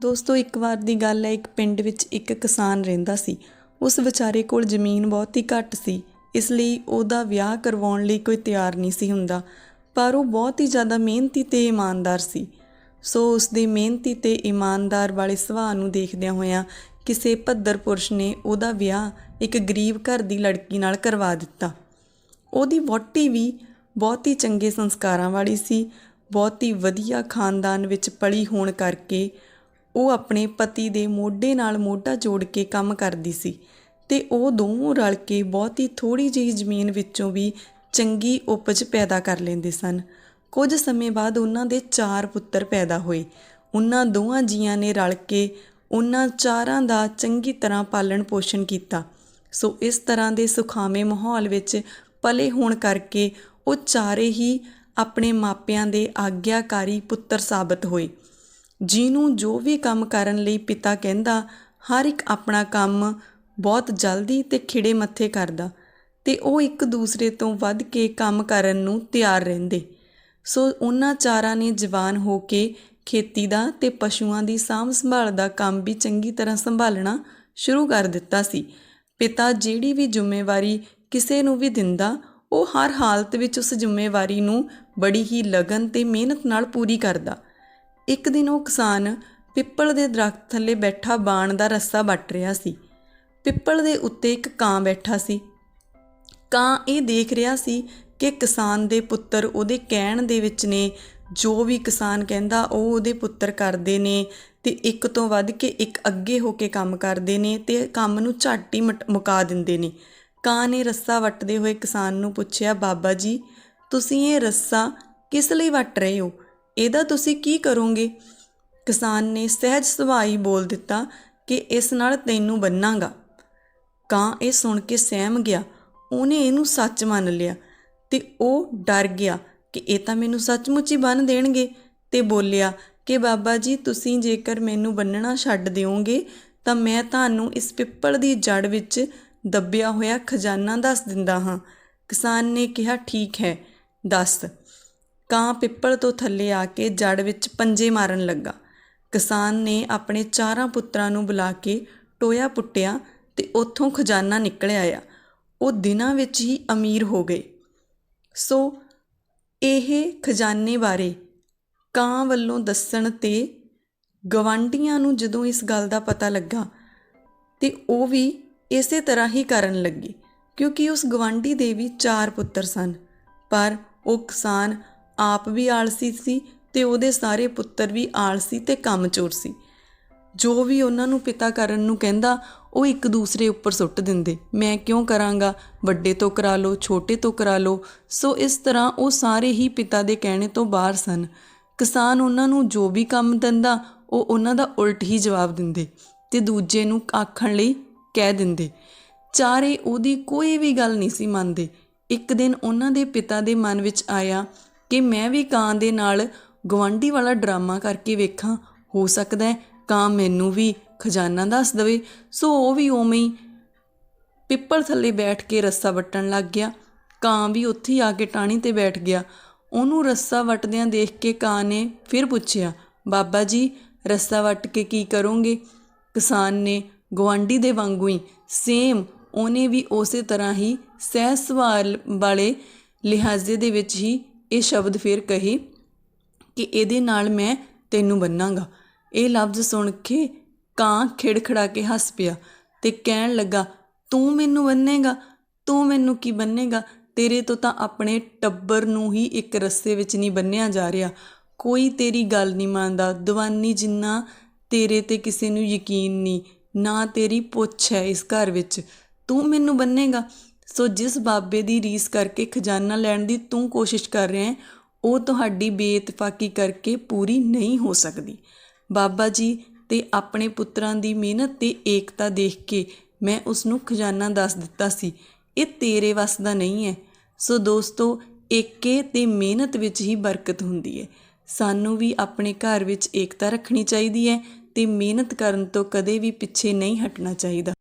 ਦੋਸਤੋ, ਇੱਕ ਵਾਰ ਦੀ ਗੱਲ ਹੈ, ਇੱਕ ਪਿੰਡ ਵਿੱਚ ਇੱਕ ਕਿਸਾਨ ਰਹਿੰਦਾ ਸੀ। ਉਸ ਵਿਚਾਰੇ ਕੋਲ ਜ਼ਮੀਨ ਬਹੁਤ ਹੀ ਘੱਟ ਸੀ, ਇਸ ਲਈ ਉਹਦਾ ਵਿਆਹ ਕਰਵਾਉਣ ਲਈ ਕੋਈ ਤਿਆਰ ਨਹੀਂ ਸੀ ਹੁੰਦਾ, ਪਰ ਉਹ ਬਹੁਤ ਹੀ ਜ਼ਿਆਦਾ ਮਿਹਨਤੀ ਤੇ ਇਮਾਨਦਾਰ ਸੀ। ਸੋ ਉਸ ਦੇ ਮਿਹਨਤੀ ਤੇ ਇਮਾਨਦਾਰ ਵਾਲੇ ਸੁਭਾਅ ਨੂੰ ਦੇਖਦਿਆਂ ਹੋਇਆਂ ਕਿਸੇ ਭੱਦਰ ਪੁਰਸ਼ ਨੇ ਉਹਦਾ ਵਿਆਹ ਇੱਕ ਗਰੀਬ ਘਰ ਦੀ ਲੜਕੀ ਨਾਲ ਕਰਵਾ ਦਿੱਤਾ। ਉਹਦੀ ਵਹੁਟੀ ਵੀ ਬਹੁਤ ਹੀ ਚੰਗੇ ਸੰਸਕਾਰਾਂ ਵਾਲੀ ਸੀ, ਬਹੁਤ ਹੀ ਵਧੀਆ ਖਾਨਦਾਨ ਵਿੱਚ ਪਲੀ ਹੋਣ ਕਰਕੇ ਉਹ ਆਪਣੇ ਪਤੀ ਦੇ ਮੋਢੇ ਨਾਲ ਮੋਢਾ ਜੋੜ ਕੇ ਕੰਮ ਕਰਦੀ ਸੀ ਤੇ ਉਹ ਦੋਵੇਂ ਰਲ ਕੇ ਬਹੁਤ ਹੀ ਥੋੜੀ ਜਿਹੀ ਜ਼ਮੀਨ ਵਿੱਚੋਂ ਵੀ ਚੰਗੀ ਉਪਜ ਪੈਦਾ ਕਰ ਲੈਂਦੇ ਸਨ। ਕੁਝ ਸਮੇਂ ਬਾਅਦ ਉਹਨਾਂ ਦੇ ਚਾਰ ਪੁੱਤਰ ਪੈਦਾ ਹੋਏ। ਉਹਨਾਂ ਦੋਵਾਂ ਜੀਆਂ ਨੇ ਰਲ ਕੇ ਉਹਨਾਂ ਚਾਰਾਂ ਦਾ ਚੰਗੀ ਤਰ੍ਹਾਂ ਪਾਲਣ ਪੋਸ਼ਣ ਕੀਤਾ। ਸੋ ਇਸ ਤਰ੍ਹਾਂ ਦੇ ਸੁਖਾਵੇਂ ਮਾਹੌਲ ਵਿੱਚ ਪਲੇ ਹੋਣ ਕਰਕੇ ਉਹ ਚਾਰੇ ਹੀ ਆਪਣੇ ਮਾਪਿਆਂ ਦੇ ਆਗਿਆਕਾਰੀ ਪੁੱਤਰ ਸਾਬਤ ਹੋਏ। ਜਿਹਨੂੰ ਜੋ ਵੀ ਕੰਮ ਕਰਨ ਲਈ ਪਿਤਾ ਕਹਿੰਦਾ, ਹਰ ਇੱਕ ਆਪਣਾ ਕੰਮ ਬਹੁਤ ਜਲਦੀ ਤੇ ਖਿੜੇ ਮੱਥੇ ਕਰਦਾ ਤੇ ਉਹ ਇੱਕ ਦੂਸਰੇ ਤੋਂ ਵੱਧ ਕੇ ਕੰਮ ਕਰਨ ਨੂੰ ਤਿਆਰ ਰਹਿੰਦੇ। ਸੋ ਉਹਨਾਂ ਚਾਰਾਂ ਨੇ ਜਵਾਨ ਹੋ ਕੇ ਖੇਤੀ ਦਾ ਤੇ ਪਸ਼ੂਆਂ ਦੀ ਸਾਂਭ ਸੰਭਾਲ ਦਾ ਕੰਮ ਵੀ ਚੰਗੀ ਤਰ੍ਹਾਂ ਸੰਭਾਲਣਾ ਸ਼ੁਰੂ ਕਰ ਦਿੱਤਾ ਸੀ। ਪਿਤਾ ਜਿਹੜੀ ਵੀ ਜ਼ਿੰਮੇਵਾਰੀ ਕਿਸੇ ਨੂੰ ਵੀ ਦਿੰਦਾ, ਉਹ ਹਰ ਹਾਲਤ ਵਿੱਚ ਉਸ ਜ਼ਿੰਮੇਵਾਰੀ ਨੂੰ ਬੜੀ ਹੀ ਲਗਨ ਤੇ ਮਿਹਨਤ ਨਾਲ ਪੂਰੀ ਕਰਦਾ। ਇੱਕ ਦਿਨ ਉਹ ਕਿਸਾਨ ਪਿੱਪਲ ਦੇ ਦਰਖਤ ਥੱਲੇ ਬੈਠਾ ਬਾਣ ਦਾ ਰੱਸਾ ਵੱਟ ਰਿਹਾ ਸੀ। ਪਿੱਪਲ ਦੇ ਉੱਤੇ ਇੱਕ ਕਾਂ ਬੈਠਾ ਸੀ। ਕਾਂ ਇਹ ਦੇਖ ਰਿਹਾ ਸੀ ਕਿ ਕਿਸਾਨ ਦੇ ਪੁੱਤਰ ਉਹਦੇ ਕਹਿਣ ਦੇ ਵਿੱਚ ਨੇ, ਜੋ ਵੀ ਕਿਸਾਨ ਕਹਿੰਦਾ ਉਹ ਉਹਦੇ ਪੁੱਤਰ ਕਰਦੇ ਨੇ ਤੇ ਇੱਕ ਤੋਂ ਵੱਧ ਕੇ ਇੱਕ ਅੱਗੇ ਹੋ ਕੇ ਕੰਮ ਕਰਦੇ ਨੇ ਤੇ ਕੰਮ ਨੂੰ ਝੱਟ ਹੀ ਮਟ- ਮੁਕਾ ਦਿੰਦੇ ਨੇ। ਕਾਂ ਨੇ ਰੱਸਾ ਵੱਟਦੇ ਹੋਏ ਕਿਸਾਨ ਨੂੰ ਪੁੱਛਿਆ, ਬਾਬਾ ਜੀ, ਤੁਸੀਂ ਇਹ ਰੱਸਾ ਕਿਸ ਲਈ ਵੱਟ ਰਹੇ ਹੋ? ਇਹਦਾ ਤੁਸੀਂ ਕੀ ਕਰੋਗੇ? ਕਿਸਾਨ ਨੇ ਸਹਿਜ ਸੁਭਾਈ ਬੋਲ ਦਿੱਤਾ ਕਿ ਇਸ ਨਾਲ ਤੈਨੂੰ ਬੰਨਾਂਗਾ। ਕਾਂ ਇਹ ਸੁਣ ਕੇ ਸਹਿਮ ਗਿਆ। ਉਹਨੇ ਇਹਨੂੰ ਸੱਚ ਮੰਨ ਲਿਆ ਤੇ ਉਹ ਡਰ ਗਿਆ ਕਿ ਇਹ ਤਾਂ ਮੈਨੂੰ ਸੱਚਮੁੱਚ ਹੀ ਬੰਨ ਦੇਣਗੇ ਤੇ ਬੋਲਿਆ ਕਿ ਬਾਬਾ ਜੀ, ਤੁਸੀਂ ਜੇਕਰ ਮੈਨੂੰ ਬੰਨਣਾ ਛੱਡ ਦਿਓਗੇ ਤਾਂ ਮੈਂ ਤੁਹਾਨੂੰ ਇਸ ਪਿੱਪਲ ਦੀ ਜੜ ਵਿੱਚ ਦੱਬਿਆ ਹੋਇਆ ਖਜ਼ਾਨਾ ਦੱਸ ਦਿੰਦਾ ਹਾਂ। ਕਿਸਾਨ ਨੇ ਕਿਹਾ, ਠੀਕ ਹੈ, ਦੱਸ। ਕਾਂ ਪਿੱਪਲ ਤੋਂ ਥੱਲੇ ਆ ਕੇ ਜੜ ਵਿੱਚ ਪੰਜੇ ਮਾਰਨ ਲੱਗਾ। ਕਿਸਾਨ ਨੇ ਆਪਣੇ ਚਾਰਾਂ ਪੁੱਤਰਾਂ ਨੂੰ ਬੁਲਾ ਕੇ ਟੋਇਆ ਪੁੱਟਿਆ ਤੇ ਉੱਥੋਂ ਖਜ਼ਾਨਾ ਨਿਕਲ ਆਇਆ। ਉਹ ਦਿਨਾਂ ਵਿੱਚ ਹੀ ਅਮੀਰ ਹੋ ਗਏ। ਸੋ ਇਹ ਖਜ਼ਾਨੇ ਬਾਰੇ ਕਾਂ ਵੱਲੋਂ ਦੱਸਣ ਤੇ ਗਵਾਂਢੀਆਂ ਨੂੰ ਜਦੋਂ ਇਸ ਗੱਲ ਦਾ ਪਤਾ ਲੱਗਾ ਤੇ ਉਹ ਵੀ ਇਸੇ ਤਰ੍ਹਾਂ ਹੀ ਕਰਨ ਲੱਗੇ ਕਿਉਂਕਿ ਉਸ ਗਵਾਂਢੀ ਦੇ ਵੀ ਚਾਰ ਪੁੱਤਰ ਸਨ। ਪਰ ਉਹ ਕਿਸਾਨ ਆਪ ਵੀ ਆਲਸੀ ਸੀ ਤੇ ਉਹਦੇ ਸਾਰੇ ਪੁੱਤਰ ਵੀ ਆਲਸੀ ਤੇ ਕੰਮਚੋਰ ਸੀ। ਜੋ ਵੀ ਉਹਨਾਂ ਨੂੰ ਪਿਤਾ ਕਰਨ ਨੂੰ ਕਹਿੰਦਾ, ਉਹ ਇੱਕ ਦੂਸਰੇ ਉੱਪਰ ਸੁੱਟ ਦਿੰਦੇ। ਮੈਂ ਕਿਉਂ ਕਰਾਂਗਾ? ਵੱਡੇ ਤੋਂ ਕਰਾ ਲਓ, ਛੋਟੇ ਤੋਂ ਕਰਾ ਲਓ। ਸੋ ਇਸ ਤਰ੍ਹਾਂ ਉਹ ਸਾਰੇ ਹੀ ਪਿਤਾ ਦੇ ਕਹਿਣੇ ਤੋਂ ਬਾਹਰ ਸਨ। ਕਿਸਾਨ ਉਹਨਾਂ ਨੂੰ ਜੋ ਵੀ ਕੰਮ ਦਿੰਦਾ, ਉਹ ਉਹਨਾਂ ਦਾ ਉਲਟ ਹੀ ਜਵਾਬ ਦਿੰਦੇ ਤੇ ਦੂਜੇ ਨੂੰ ਆਖਣ ਲਈ ਕਹਿ ਦਿੰਦੇ। ਚਾਰੇ ਉਹਦੀ ਕੋਈ ਵੀ ਗੱਲ ਨਹੀਂ ਸੀ ਮੰਨਦੇ। ਇੱਕ ਦਿਨ ਉਹਨਾਂ ਦੇ ਪਿਤਾ ਦੇ ਮਨ ਵਿੱਚ ਆਇਆ ਕਿ ਮੈਂ ਵੀ ਕਾਂ ਦੇ ਨਾਲ ਗਵਾਂਢੀ ਵਾਲਾ ਡਰਾਮਾ ਕਰਕੇ ਵੇਖਾਂ, ਹੋ ਸਕਦਾ ਹੈ ਕਾਂ ਮੈਨੂੰ ਵੀ ਖਜ਼ਾਨਾ ਦੱਸ ਦਵੇ। ਸੋ ਉਹ ਵੀ ਉਵੇਂ ਹੀ ਪਿੱਪਲ ਥੱਲੇ ਬੈਠ ਕੇ ਰੱਸਾ ਵੱਟਣ ਲੱਗ ਗਿਆ। ਕਾਂ ਵੀ ਉੱਥੇ ਆ ਕੇ ਟਾਣੀ ਤੇ ਬੈਠ ਗਿਆ। ਉਹਨੂੰ ਰੱਸਾ ਵੱਟਦਿਆਂ ਦੇਖ ਕੇ ਕਾਂ ਨੇ ਫਿਰ ਪੁੱਛਿਆ, ਬਾਬਾ ਜੀ, ਰੱਸਾ ਵੱਟ ਕੇ ਕੀ ਕਰੋਗੇ? ਕਿਸਾਨ ਨੇ ਗਵਾਂਢੀ ਦੇ ਵਾਂਗੂ ਹੀ ਸੇਮ ਉਹਨੇ ਵੀ ਉਸੇ ਤਰ੍ਹਾਂ ਹੀ ਸਹਿ ਸਵਾਲ ਵਾਲੇ ਲਿਹਾਜ਼ੇ ਦੇ ਵਿੱਚ ਹੀ ਇਹ ਸ਼ਬਦ ਫਿਰ ਕਹੇ ਕਿ ਇਹਦੇ ਨਾਲ ਮੈਂ ਤੈਨੂੰ ਬੰਨਾਂਗਾ। ਇਹ ਲਫ਼ਜ਼ ਸੁਣ ਕੇ ਕਾਂ ਖਿੜਖੜਾ ਕੇ ਹੱਸ ਪਿਆ ਤੇ ਕਹਿਣ ਲੱਗਾ, ਤੂੰ ਮੈਨੂੰ ਬੰਨੇਗਾ? ਤੂੰ ਮੈਨੂੰ ਕੀ ਬੰਨੇਗਾ? ਤੇਰੇ ਤੋਂ ਤਾਂ ਆਪਣੇ ਟੱਬਰ ਨੂੰ ਹੀ ਇੱਕ ਰੱਸੇ ਵਿੱਚ ਨਹੀਂ ਬੰਨਿਆ ਜਾ ਰਿਹਾ। ਕੋਈ ਤੇਰੀ ਗੱਲ ਨਹੀਂ ਮੰਨਦਾ। ਦੀਵਾਨੀ ਜਿੰਨਾ ਤੇਰੇ ਤੇ ਕਿਸੇ ਨੂੰ ਯਕੀਨ ਨਹੀਂ, ਨਾ ਤੇਰੀ ਪੁੱਛ ਹੈ ਇਸ ਘਰ ਵਿੱਚ। ਤੂੰ ਮੈਨੂੰ ਬੰਨੇਗਾ? ਸੋ ਜਿਸ ਬਾਬੇ ਦੀ ਰੀਸ ਕਰਕੇ ਖਜ਼ਾਨਾ ਲੈਣ ਦੀ ਤੂੰ ਕੋਸ਼ਿਸ਼ ਕਰ ਰਿਹਾ ਹੈ, ਉਹ ਤੁਹਾਡੀ ਬੇਇਤਫਾਕੀ ਕਰਕੇ ਪੂਰੀ ਨਹੀਂ ਹੋ ਸਕਦੀ। ਬਾਬਾ ਜੀ ਤੇ ਆਪਣੇ ਪੁੱਤਰਾਂ ਦੀ ਮਿਹਨਤ ਤੇ ਏਕਤਾ ਦੇਖ ਕੇ ਮੈਂ ਉਸ ਨੂੰ ਖਜ਼ਾਨਾ ਦੱਸ ਦਿੱਤਾ ਸੀ। ਇਹ ਤੇਰੇ ਵੱਸ ਦਾ ਨਹੀਂ ਹੈ। ਸੋ ਦੋਸਤੋ, ਏਕੇ ਤੇ ਮਿਹਨਤ ਵਿੱਚ ਹੀ ਬਰਕਤ ਹੁੰਦੀ ਹੈ। ਸਾਨੂੰ ਵੀ ਆਪਣੇ ਘਰ ਵਿੱਚ ਏਕਤਾ ਰੱਖਣੀ ਚਾਹੀਦੀ ਹੈ ਤੇ ਮਿਹਨਤ ਕਰਨ ਤੋਂ ਕਦੇ ਵੀ ਪਿੱਛੇ ਨਹੀਂ ਹਟਣਾ ਚਾਹੀਦਾ।